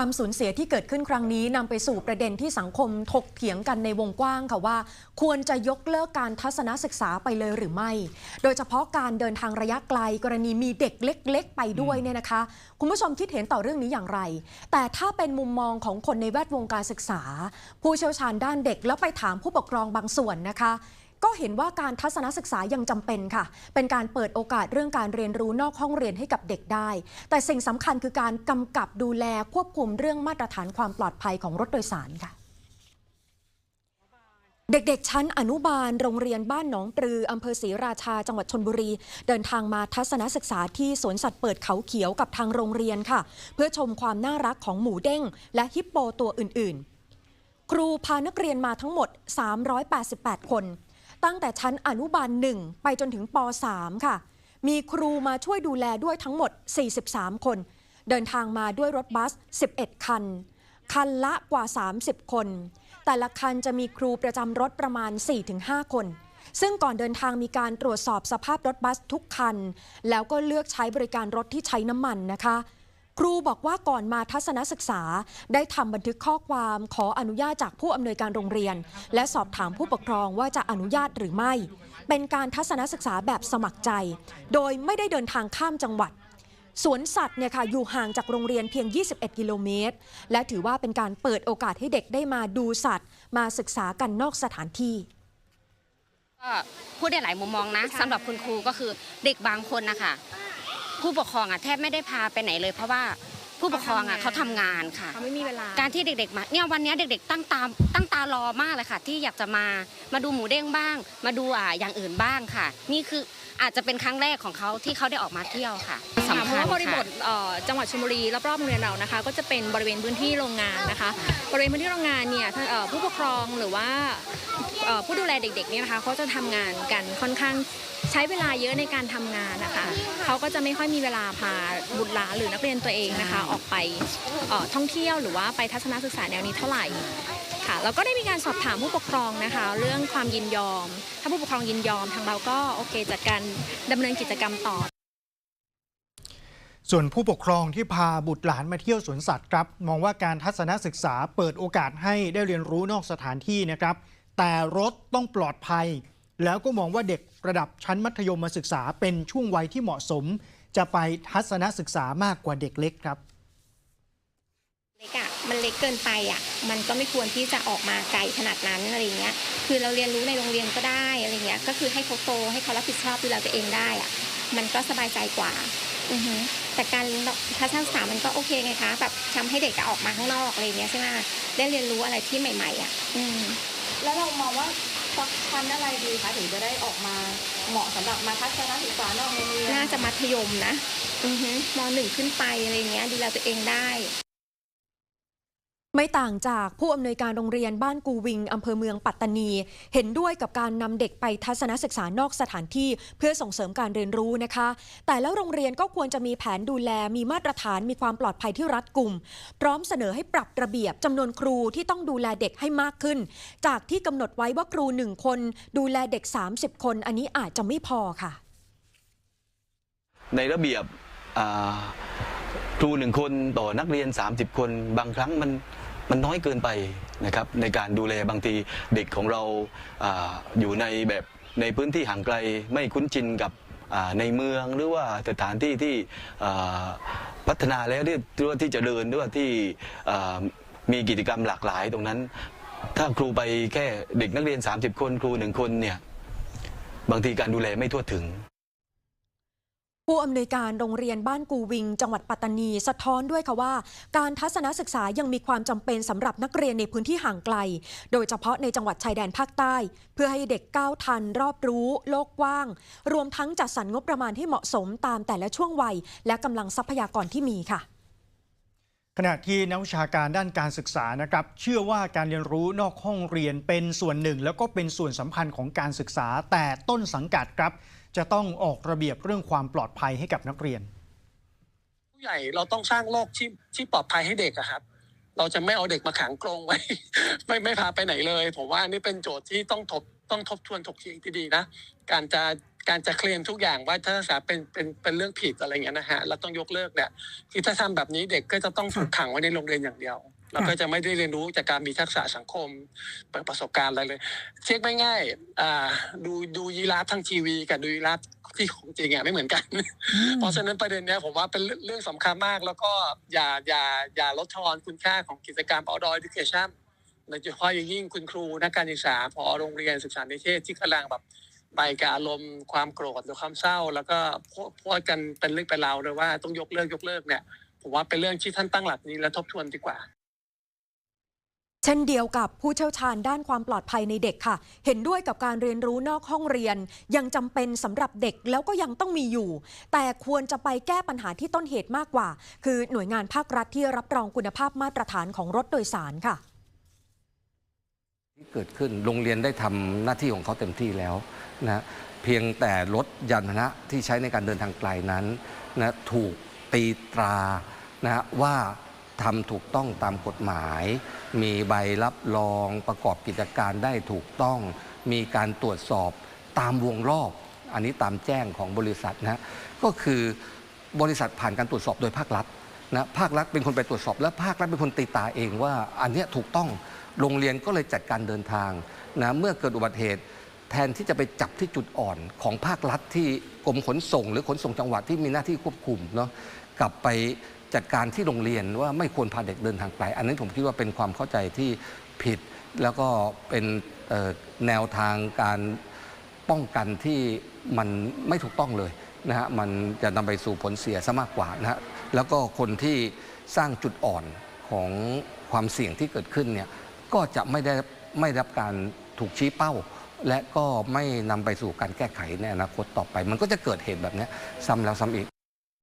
ความสูญเสียที่เกิดขึ้นครั้งนี้นำไปสู่ประเด็นที่สังคมถกเถียงกันในวงกว้างค่ะว่า ควรจะยกเลิกการทัศนศึกษาไปเลยหรือไม่ โดยเฉพาะการเดินทางระยะไกลกรณีมีเด็กเล็ก ๆ ไปด้วยเนี่ยนะคะ คุณผู้ชมคิดเห็นต่อเรื่องนี้อย่างไร แต่ถ้าเป็นมุมมองของคนในแวดวงการศึกษา ผู้เชี่ยวชาญด้านเด็กแล้วไปถามผู้ปกครองบางส่วนนะคะ ก็เห็นว่าการทัศนศึกษายังจำเป็นค่ะ เป็นการเปิดโอกาสเรื่องการเรียนรู้นอกห้องเรียนให้กับเด็กได้ แต่สิ่งสำคัญคือการกำกับดูแลควบคุมเรื่องมาตรฐานความปลอดภัยของรถโดยสารค่ะเด็กๆ ชั้นอนุบาลโรงเรียนบ้านหนองปลืออำเภอศรีราชาจังหวัดชนบุรี เดินทางมาทัศนศึกษาที่สวนสัตว์เปิดเขาเขียวกับทางโรงเรียนค่ะ เพื่อชมความน่ารักของหมูเด้ง และฮิปโปตัวอื่นๆ ครูพานักเรียนมาทั้งหมด 388 คน ตั้งแต่ชั้นอนุบาล1ไปจนถึงป .3 ค่ะ มีครูมาช่วยดูแลด้วยทั้งหมด 43 คน เดินทางมาด้วยรถบัส 11 คัน คันละกว่า 30 คน แต่ละคันจะมีครูประจำรถประมาณ 4-5 คนซึ่งก่อนเดินทางมีการตรวจสอบสภาพรถบัสทุกคัน แล้วก็เลือกใช้บริการรถที่ใช้น้ำมันนะคะ ครูบอกว่าก่อนมาทัศนศึกษา ได้ทำบันทึกข้อความขออนุญาตจากผู้อำนวยการโรงเรียน และสอบถามผู้ปกครองว่าจะอนุญาตหรือไม่ เป็นการทัศนศึกษาแบบสมัครใจ โดยไม่ได้เดินทางข้ามจังหวัดสวนสัตว์เนี่ยค่ะอยู่ห่างจากโรงเรียนเพียง 21 กิโลเมตร และถือว่าเป็นการเปิดโอกาสให้เด็กได้มาดูสัตว์ มาศึกษากันนอกสถานที่ก็พูดได้หลายมุมมองนะสำหรับคุณครูก็คือเด็กบางคนนะคะ ผู้ปกครองอะแทบไม่ได้พาไปไหนเลย เพราะว่าผู้ปกครองอะเขาทำงานค่ะ เขาไม่มีเวลา การที่เด็กๆมาเนี่ยวันเนี้ยเด็ก ๆ ตั้งตามตั้งตารอมากเลยค่ะ ที่อยากจะมามาดูหมูเด้งบ้าง มาดูอ่าอย่างอื่นบ้างค่ะ นี่คืออาจจะเป็นครั้งแรกของเขาที่เขาได้ออกมาเที่ยวค่ะค่ะสำเพคัราะญว่าบริบค่ะ ทเอ่อจังหวัดชลบุรีรอบๆโรงเรียนเรานะคะ ก็จะเป็นบริเวณพื้นที่โรงงานนะคะ บริเวณพื้นที่โรงงานเนี่ยท่านเอ่อผู้ปกครองหรือว่าเอ่อผู้ดูแลเด็กๆเนี่ยนะคะเขาจะทำงานกันค่อนข้างใช้เวลาเยอะในการทำงานนะคะ เขาก็จะไม่ค่อยมีเวลาพาบุตรหลานหรือนักเรียนตัวเองนะคะ ออกไปท่องเที่ยวหรือว่าไปทัศนศึกษาแนวนี้เท่าไหร่ค่ะแล้วก็ได้มีการสอบถามผู้ปกครองนะคะ เรื่องความยินยอม ถ้าผู้ปกครองยินยอมทางเราก็โอเคจัดการดำเนินกิจกรรมต่อ ส่วนผู้ปกครองที่พาบุตรหลานมาเที่ยวสวนสัตว์ครับมองว่าการทัศนศึกษาเปิดโอกาสให้ได้เรียนรู้นอกสถานที่นะครับ แต่รถต้องปลอดภัย แล้วก็มองว่าเด็กระดับชั้นมัธยมศึกษาเป็นช่วงวัยที่เหมาะสม จะไปทัศนศึกษามากกว่าเด็กเล็กครับเล็กอะ่ะมันเล็กเกินไปอะ่ะ มันก็ไม่ควรที่จะออกมาไกลขนาดนั้นอะไรเงี้ย คือเราเรียนรู้ในโรงเรียนก็ได้อะไรเงี้ย ก็คือให้เขาโตให้เขารับผิดชอบดูแลตัวเองได้อะ่ะ มันก็สบายใจกว่าอือฮึแต่การทัศนศึกษามันก็โอเคไงคะแบบทำให้เด็กอะออกมาข้างนอกอะไรเงี้ยใช่ไหมได้เรียนรู้อะไรที่ใหม่ ๆอะ่ะ อืมแล้วเรามองว่า สักชั้นอะไรดีคะถึงจะได้ออกมาเหมาะสำหรับมาทัศนศึกษานอกโรงเรียน น่าจะมัธยมนะ อือฮึมหนึ่งขึ้นไปอะไรเงี้ยดูแลตัวเองได้ ไม่ต่างจากผู้อำนวยการโรงเรียนบ้านกูวิงอำเภอเมืองปัตตานี เห็นด้วยกับการนำเด็กไปทัศนศึกษานอกสถานที่เพื่อส่งเสริมการเรียนรู้นะคะ แต่แล้วโรงเรียนก็ควรจะมีแผนดูแลมีมาตรฐานมีความปลอดภัยที่รัดกุม พร้อมเสนอให้ปรับระเบียบจำนวนครูที่ต้องดูแลเด็กให้มากขึ้น จากที่กำหนดไว้ว่าครูหนึ่งคน ดูแลเด็ก 30 คน อันนี้อาจจะไม่พอค่ะ ในระเบียบครูหนึ่งคนต่อนักเรียน 30 คน บางครั้งมัน มันน้อยเกินไปนะครับในการดูแลบางทีเด็กของเราออยู่ในแบบในพื้นที่ห่างไกลไม่คุ้นชินกับในเมืองหรือว่าสถานที่ที่พัฒนาแล้วหรือว่าที่จเจริญหรือว่าที่มีกิจกรรมหลากหลายตรงนั้น ถ้าครูไปแค่เด็กนักเรียน 30 คนครูหนึ่งคนเนี่ยบางทีการดูแลไม่ทั่วถึง ผู้อำนวยการโรงเรียนบ้านกูวิง จังหวัดปัตตานี สะท้อนด้วยค่ะว่า การทัศนศึกษายังมีความจำเป็นสำหรับนักเรียนในพื้นที่ห่างไกล โดยเฉพาะในจังหวัดชายแดนภาคใต้ เพื่อให้เด็กก้าวทัน รอบรู้ โลกกว้าง รวมทั้งจัดสรรงบประมาณที่เหมาะสมตามแต่ละช่วงวัย และกำลังทรัพยากรที่มีค่ะขณะที่นักวิชาการด้านการศึกษานะครับ เชื่อว่าการเรียนรู้นอกห้องเรียนเป็นส่วนหนึ่ง แล้วก็เป็นส่วนสำคัญของการศึกษาแต่ต้นสังกัดครับ จะต้องออกระเบียบเรื่องความปลอดภัยให้กับนักเรียน ผู้ใหญ่เราต้องสร้างโลกที่ที่ปลอดภัยให้เด็กอะครับ เราจะไม่เอาเด็กมาขังกรงไว้ ไม่ไม่พาไปไหนเลย ผมว่านนี้เป็นโจทย์ที่ต้องทบต้องทบทวนถกเถียงที่ดีนะ การจะการจะเคลมทุกอย่างว่าทัศนศึกษาเป็นเป็นเป็นเรื่องผิดอะไรเงี้ยนะฮะเราต้องยกเลิกเนี่ยคือถ้าทำแบบนี้เด็กก็จะต้องถูกขังไว้ในโรงเรียนอย่างเดียว เราก็จะไม่ได้เรียนรู้จากการมีทักษะสังคมเปิดประสบการณ์อะไรเลย เช็คไม่ง่ายอ่าดูดูยีราฟทางทีวี กับดูยีราฟที่ของจริงอะไม่เหมือนกัน เพราะฉะนั้นประเด็นเนี้ยผมว่าเป็นเรื่องเรื่องสำคัญมาก แล้วก็อย่าอย่าอย่าลดทอนคุณค่าของกิจกรรม outdoor education โดยเฉพาะอย่างยิ่งคุณครูนักการศึกษาพอโรงเรียนศึกษานิเทศที่กำลังแบบไปกับอารมณ์ความโกรธหรือความเศร้า แล้วก็พูดพูดกันเป็นเรื่องเป็นราวเลยว่าต้องยกเลิกยกเลิกเนี่ยผมว่าเป็นเรื่องที่ท่านตั้งหลักนี้แล้วทบทวนดีกว่าเช่นเดียวกับผู้เชี่ยวชาญด้านความปลอดภัยในเด็กค่ะ เห็นด้วยกับการเรียนรู้นอกห้องเรียน ยังจำเป็นสำหรับเด็กแล้วก็ยังต้องมีอยู่ แต่ควรจะไปแก้ปัญหาที่ต้นเหตุมากกว่า คือหน่วยงานภาครัฐที่รับรองคุณภาพมาตรฐานของรถโดยสารค่ะที่เกิดขึ้นโรงเรียนได้ทำหน้าที่ของเขาเต็มที่แล้วนะเพียงแต่รถยานพาหนะที่ใช้ในการเดินทางไกลนั้นนะถูกตีตรานะว่า ทำถูกต้องตามกฎหมาย มีใบรับรองประกอบกิจการได้ถูกต้อง มีการตรวจสอบตามวงรอบ อันนี้ตามแจ้งของบริษัทนะก็คือบริษัทผ่านการตรวจสอบโดยภาครัฐนะภาครัฐเป็นคนไปตรวจสอบ และภาครัฐเป็นคนตีตาเองว่า อันนี้ถูกต้องโรงเรียนก็เลยจัดการเดินทางนะเมื่อเกิดอุบัติเหตุ แทนที่จะไปจับที่จุดอ่อนของภาครัฐที่กรมขนส่ง หรือขนส่งจังหวัดที่มีหน้าที่ควบคุมเนาะกลับไป จัดการที่โรงเรียนว่าไม่ควรพาเด็กเดินทางไกล อันนี้ผมคิดว่าเป็นความเข้าใจที่ผิด แล้วก็เป็นแนวทางการป้องกันที่มันไม่ถูกต้องเลยนะฮะมันจะนำไปสู่ผลเสียซะมากกว่านะฮะแล้วก็คนที่สร้างจุดอ่อนของความเสี่ยงที่เกิดขึ้นเนี่ยก็จะไม่ได้ไม่ได้รับการถูกชี้เป้า และก็ไม่นำไปสู่การแก้ไขในอนาคตต่อไป มันก็จะเกิดเหตุแบบนี้ซ้ำแล้วซ้ำอีก